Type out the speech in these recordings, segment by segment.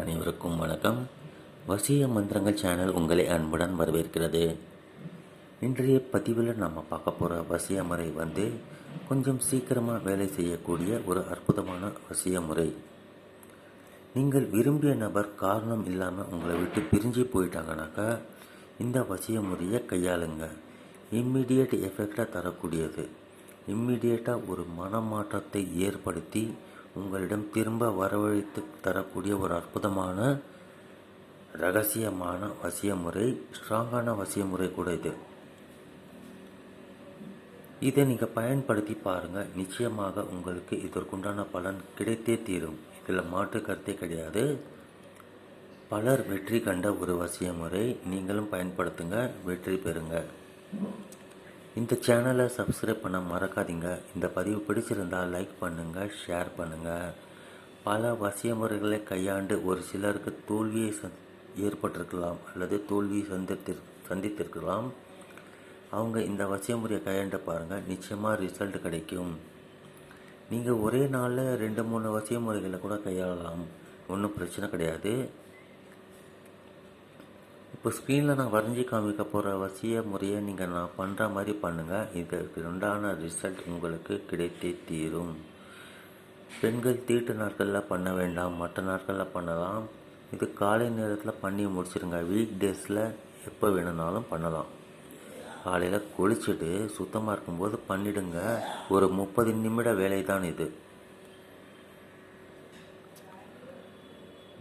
அனைவருக்கும் வணக்கம். வசிய மந்திரங்கள் சேனல் உங்களை அன்புடன் வரவேற்கிறது. இன்றைய பதிவில் நம்ம பார்க்க போகிற வசிய முறை வந்து கொஞ்சம் சீக்கிரமாக வேலை செய்யக்கூடிய ஒரு அற்புதமான வசிய முறை. நீங்கள் விரும்பிய நபர் காரணம் இல்லாமல் உங்களை விட்டு பிரிஞ்சு போயிட்டாங்கனாக்கா இந்த வசிய முறையை கையாளுங்க. இம்மிடியட் எஃபெக்டாக தரக்கூடியது. இம்மிடியேட்டாக ஒரு மனமாற்றத்தை ஏற்படுத்தி உங்களிடம் திரும்ப வரவழைத்து தரக்கூடிய ஒரு அற்புதமான ரகசியமான வசிய முறை ஸ்ட்ராங்கான வசிய முறை கூட இது. இதை நீங்கள் பயன்படுத்தி பாருங்கள் நிச்சயமாக உங்களுக்கு இதற்குண்டான பலன் கிடைத்தே தீரும். இதில் மாற்று கருத்தே கிடையாது. பலர் வெற்றி கண்ட ஒரு வசிய முறை நீங்களும் பயன்படுத்துங்க வெற்றி பெறுங்க. இந்த சேனலை சப்ஸ்கிரைப் பண்ண மறக்காதீங்க. இந்த பதிவு பிடிச்சிருந்தால் லைக் பண்ணுங்கள் ஷேர் பண்ணுங்கள் பல வசிய முறைகளை கையாண்டு ஒரு சிலருக்கு தோல்வியை சந் ஏற்பட்டிருக்கலாம் அல்லது தோல்வியை சந்தித்திரு சந்தித்திருக்கலாம். அவங்க இந்த வசிய முறையை கையாண்டு பாருங்கள் நிச்சயமாக ரிசல்ட் கிடைக்கும். நீங்கள் ஒரே நாளில் ரெண்டு மூணு வசிய முறைகளை கூட கையாளலாம். ஒன்றும் பிரச்சனை கிடையாது. இப்போ ஸ்க்ரீனில் நான் வரைஞ்சி காமிக்க போகிற வசிய முறையை நீங்கள் நான் பண்ணுற மாதிரி பண்ணுங்கள் இதற்கு உண்டான ரிசல்ட் உங்களுக்கு கிடைத்தே தீரும். பெண்கள் தீட்டு நாட்களில் பண்ண வேண்டாம் மற்ற நாட்களில் பண்ணலாம். இது காலை நேரத்தில் பண்ணி முடிச்சிருங்க. வீக் டேஸில் எப்போ வேணும்னாலும் பண்ணலாம். காலையில் குளிச்சுட்டு சுத்தமாக இருக்கும்போது பண்ணிடுங்க. ஒரு முப்பது நிமிட வேலை தான் இது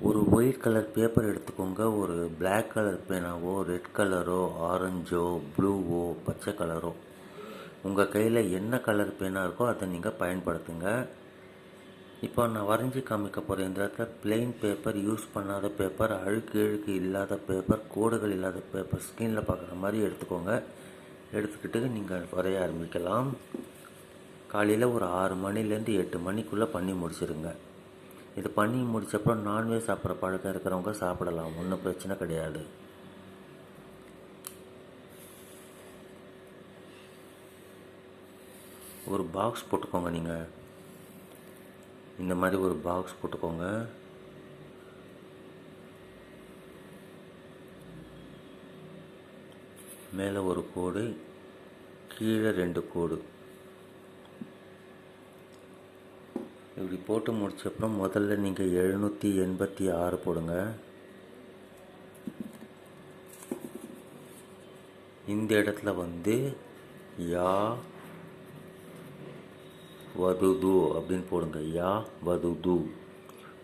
ஒரு ஒயிட் கலர் பேப்பர் எடுத்துக்கோங்க. ஒரு பிளாக் கலர் பேனாவோ ரெட் கலரோ ஆரஞ்சோ ப்ளூவோ பச்சை கலரோ உங்கள் கையில் என்ன கலர் பேனா இருக்கோ அதை நீங்கள் பயன்படுத்துங்க. இப்போ நான் வரைஞ்சி காமிக்க போகிற இந்த இடத்துல பிளெயின் பேப்பர் யூஸ் பண்ணாத பேப்பர் அழுக்கு இழுக்கு இல்லாத பேப்பர் கோடுகள் இல்லாத பேப்பர் ஸ்க்ரீனில் பார்க்குற மாதிரி எடுத்துக்கோங்க. எடுத்துக்கிட்டு நீங்கள் வரைய ஆரம்பிக்கலாம். காலையில் ஒரு ஆறு மணிலேருந்து எட்டு மணிக்குள்ளே பண்ணி முடிச்சிருங்க. இது பண்ணி முடிச்சப்பறம் நான்வெஜ் சாப்பிட்ற பழக்கம் இருக்கிறவங்க சாப்பிடலாம். ஒன்றும் பிரச்சனை கிடையாது. ஒரு பாக்ஸ் போட்டுக்கோங்க நீங்கள் இந்த மாதிரி ஒரு பாக்ஸ் போட்டுக்கோங்க. மேலே ஒரு கோடு கீழே ரெண்டு கோடு. இப்படி போட்டு முடிச்ச அப்புறம் முதல்ல நீங்கள் எழுநூற்றி எண்பத்தி ஆறு போடுங்க. இந்த இடத்துல வந்து யா வதுது அப்படின்னு போடுங்க. யா வதுது.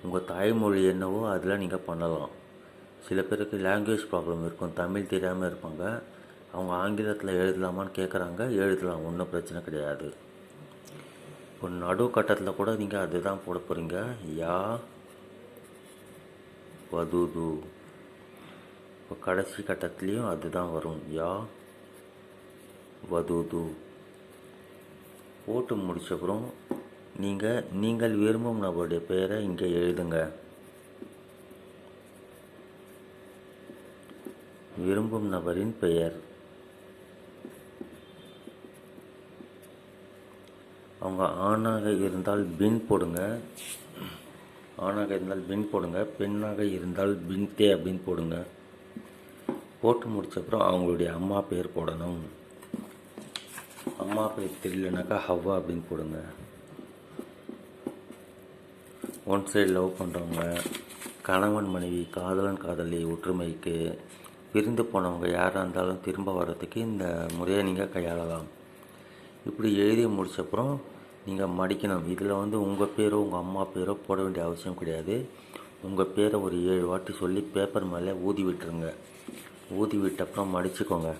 உங்கள் தாய்மொழி என்னவோ அதில் நீங்கள் பண்ணலாம். சில பேருக்கு லாங்குவேஜ் ப்ராப்ளம் இருக்கும். தமிழ் தெரியாமல் இருப்பாங்க. அவங்க ஆங்கிலத்தில் எழுதலாமான்னு கேட்குறாங்க எழுதலாம். ஒன்றும் பிரச்சனை கிடையாது. இப்போ நடு கட்டத்தில் கூட நீங்கள் அதுதான் போட போகிறீங்க யா வதுது. இப்போ கடைசி கட்டத்துலேயும் அதுதான் வரும். யா வதுது. போட்டு முடிச்சப்புறம் நீங்கள் நீங்கள் விரும்பும் நபருடைய பெயரை இங்கே எழுதுங்க. விரும்பும் நபரின் பெயர். அவங்க ஆணாக இருந்தால் பின் போடுங்க. ஆணாக இருந்தால் பின் போடுங்க. பெண்ணாக இருந்தால் பின்தே அப்படின்னு போடுங்க. போட்டு முடிச்சப்புறம் அவங்களுடைய அம்மா பேர் போடணும். அம்மா பேர் தெரியலனாக்கா ஹவ்வா அப்படின்னு போடுங்க. ஒன் சைடு லவ் பண்ணுறவங்க கணவன் மனைவி காதலன் காதலி ஒற்றுமைக்கு பிரிந்து போனவங்க யாராக இருந்தாலும் திரும்ப வர்றதுக்கு இந்த முறையை நீங்கள் கையாளலாம். இப்படி எழுதி முடிச்சப்புறம் நீங்கள் மடிக்கணும். இதில் வந்து உங்கள் பேரோ உங்கள் அம்மா பேரோ போட வேண்டிய அவசியம் கிடையாது. உங்கள் பேரை ஒரு ஏழு வாட்டி சொல்லி பேப்பர் மேலே ஊதி விட்டுருங்க. ஊதி விட்டப்புறம் மடிச்சுக்கோங்க.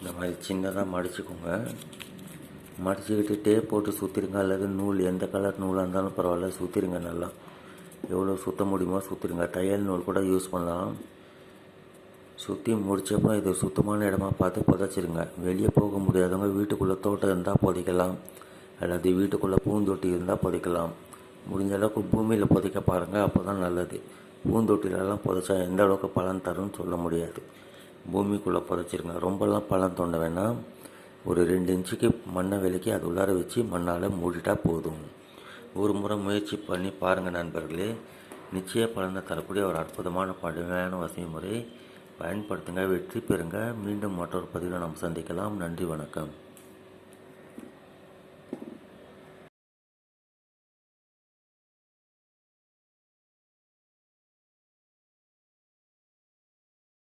இந்த மாதிரி சின்னதாக மடிச்சுக்கோங்க. மடிச்சுக்கிட்டு டேப் போட்டு சுற்றிருங்க அல்லது நூல் எந்த கலர் நூலாக இருந்தாலும் பரவாயில்ல சுற்றிருங்க நல்லா. எவ்வளோ சுற்ற முடியுமோ சுற்றிருங்க தையல் நூல் கூட யூஸ் பண்ணலாம். சுற்றி முடிச்சப்பறம் இது சுத்தமான இடமா பார்த்து புதைச்சிருங்க. வெளியே போக முடியாதவங்க வீட்டுக்குள்ளே தோட்டம் இருந்தால் புதைக்கலாம். அல்லது வீட்டுக்குள்ளே பூந்தொட்டி இருந்தால் புதைக்கலாம். முடிஞ்ச அளவுக்கு பூமியில் புதைக்க பாருங்கள் அப்போ தான் நல்லது. பூந்தொட்டிலெல்லாம் புதைச்சா எந்த அளவுக்கு பலன் தரும்னு சொல்ல முடியாது. பூமிக்குள்ளே புதைச்சிருங்க. ரொம்பலாம் பலன் தோண்ட வேணாம். ஒரு ரெண்டு இன்ச்சுக்கு மண்ணை விலக்கி அது உள்ளார வச்சு மண்ணால் மூடிட்டா போதும். ஒரு முறை முயற்சி பண்ணி பாருங்கள் நண்பர்களே. நிச்சய பலனை தரக்கூடிய ஒரு அற்புதமான படுமையான வசதி முறை பயன்படுத்துங்க வெற்றி பெறுங்க. மீண்டும் மற்றொரு பதிவில் நாம் சந்திக்கலாம். நன்றி வணக்கம்.